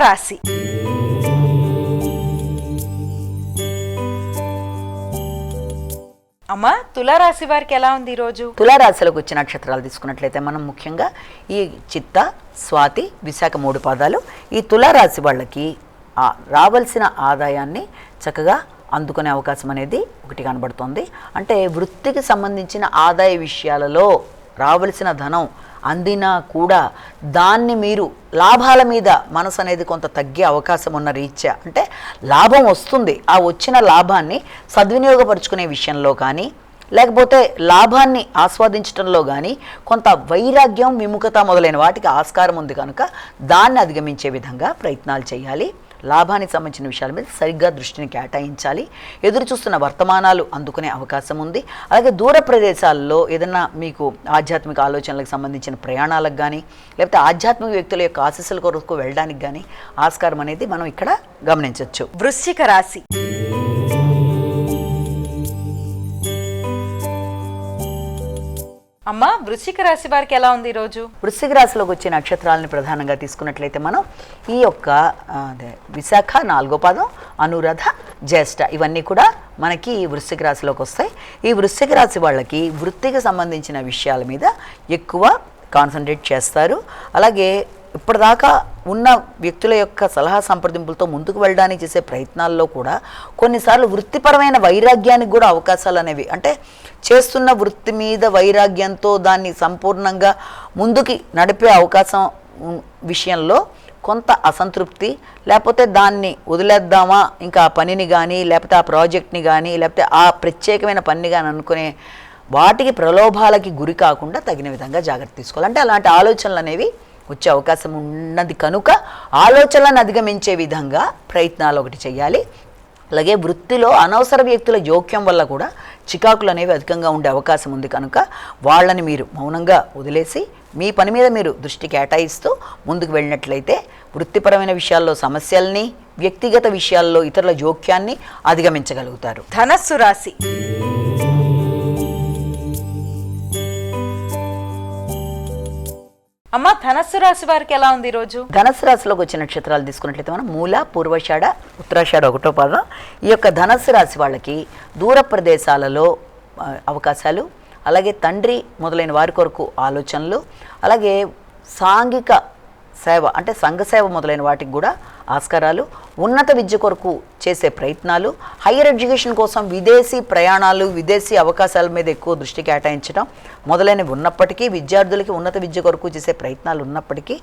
తులారాశి అమ్మా తులారాశి వారికి ఎలా ఉంది ఈరోజు? తులారాశిలోకి వచ్చే నక్షత్రాలు తీసుకున్నట్లయితే మనం ముఖ్యంగా ఈ చిత్త స్వాతి విశాఖ మూడు పాదాలు ఈ తులారాశి వాళ్ళకి రావాల్సిన ఆదాయాన్ని చక్కగా అందుకునే అవకాశం అనేది ఒకటి కనబడుతుంది. అంటే వృత్తికి సంబంధించిన ఆదాయ విషయాలలో రావలసిన ధనం అందినా కూడా దాన్ని మీరు లాభాల మీద మనసు అనేది కొంత తగ్గే అవకాశం ఉన్న రీత్యా. అంటే లాభం వస్తుంది. ఆ వచ్చిన లాభాన్ని సద్వినియోగపరుచుకునే విషయంలో కానీ లేకపోతే లాభాన్ని ఆస్వాదించడంలో కానీ కొంత వైరాగ్యం విముఖత మొదలైన వాటికి ఆస్కారం ఉంది కనుక దాన్ని అధిగమించే విధంగా ప్రయత్నాలు చేయాలి. లాభానికి సంబంధించిన విషయాల మీద సరిగ్గా దృష్టిని కేటాయించాలి. ఎదురు చూస్తున్న వర్తమానాలు అందుకునే అవకాశం ఉంది. అలాగే దూర ప్రదేశాల్లో ఏదైనా మీకు ఆధ్యాత్మిక ఆలోచనలకు సంబంధించిన ప్రయాణాలకు కానీ లేకపోతే ఆధ్యాత్మిక వ్యక్తుల యొక్క ఆశీస్సుల కొరకు వెళ్ళడానికి కానీ ఆస్కారం అనేది మనం ఇక్కడ గమనించవచ్చు వృశ్చిక రాశి. అమ్మ వృశ్చిక రాశి వారికి ఎలా ఉంది ఈరోజు? వృశ్చిక రాశిలోకి వచ్చే నక్షత్రాలను ప్రధానంగా తీసుకున్నట్లయితే మనం ఈ యొక్క అదే విశాఖ నాలుగో పాదం అనురాధ జ్యేష్ఠ ఇవన్నీ కూడా మనకి ఈ వృశ్చిక రాశిలోకి వస్తాయి. ఈ వృశ్చిక రాశి వాళ్ళకి వృత్తికి సంబంధించిన విషయాల మీద ఎక్కువ కాన్సన్ట్రేట్ చేస్తారు. అలాగే ఇప్పటిదాకా ఉన్న వ్యక్తుల యొక్క సలహా సంప్రదింపులతో ముందుకు వెళ్ళడానికి చేసే ప్రయత్నాల్లో కూడా కొన్నిసార్లు వృత్తిపరమైన వైరాగ్యానికి కూడా అవకాశాలు అనేవి అంటే చేస్తున్న వృత్తి మీద వైరాగ్యంతో దాన్ని సంపూర్ణంగా ముందుకి నడిపే అవకాశం విషయంలో కొంత అసంతృప్తి లేకపోతే దాన్ని వదిలేద్దామా ఇంకా ఆ పనిని కానీ లేకపోతే ఆ ప్రాజెక్ట్ని కానీ లేకపోతే ఆ ప్రత్యేకమైన పనిని కానీ అనుకునే వాటికి ప్రలోభాలకి గురి కాకుండా తగిన విధంగా జాగ్రత్త తీసుకోవాలంటే అలాంటి ఆలోచనలు అనేవి వచ్చే అవకాశం ఉన్నది కనుక ఆలోచనలను అధిగమించే విధంగా ప్రయత్నాలు ఒకటి చేయాలి. అలాగే వృత్తిలో అనవసర వ్యక్తుల జోక్యం వల్ల కూడా చికాకులు అనేవి అధికంగా ఉండే అవకాశం ఉంది కనుక వాళ్ళని మీరు మౌనంగా వదిలేసి మీ పని మీద మీరు దృష్టి కేటాయిస్తూ ముందుకు వెళ్ళినట్లయితే వృత్తిపరమైన విషయాల్లో సమస్యల్ని వ్యక్తిగత విషయాల్లో ఇతరుల జోక్యాన్ని అధిగమించగలుగుతారు. ధనస్సు రాశి. అమ్మ ధనస్సు రాశి వారికి ఎలా ఉంది ఈరోజు? ధనస్సు రాశిలోకి వచ్చిన నక్షత్రాలు తీసుకున్నట్లయితే మనం మూల పూర్వషాఢ ఉత్తరాషాఢ ఒకటో పాదం. ఈ యొక్క ధనస్సు రాశి వాళ్ళకి దూర ప్రదేశాలలో అవకాశాలు అలాగే తండ్రి మొదలైన వారి కొరకు ఆలోచనలు అలాగే సాంఘిక సేవ అంటే సంఘ సేవ మొదలైన వాటికి కూడా ఆస్కారాలు ఉన్నత విద్య కొరకు చేసే ప్రయత్నాలు హయ్యర్ ఎడ్యుకేషన్ కోసం విదేశీ ప్రయాణాలు విదేశీ అవకాశాల మీద ఎక్కువ దృష్టి కేటాయించడం మొదలైనవి ఉన్నప్పటికీ విద్యార్థులకి ఉన్నత విద్య కొరకు చేసే ప్రయత్నాలు ఉన్నప్పటికీ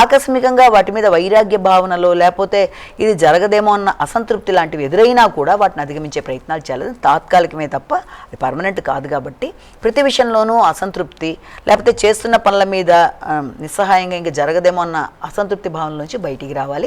ఆకస్మికంగా వాటి మీద వైరాగ్య భావనలో లేకపోతే ఇది జరగదేమో అన్న అసంతృప్తి లాంటివి ఎదురైనా కూడా వాటిని అధిగమించే ప్రయత్నాలు చేయాలి తాత్కాలికమే తప్ప అది పర్మనెంట్ కాదు కాబట్టి ప్రతి విషయంలోనూ అసంతృప్తి లేకపోతే చేస్తున్న పనుల మీద నిస్సహాయంగా ఇంకా జరగదేమో అన్న అసంతృప్తి భావన నుంచి బయటికి రావాలి.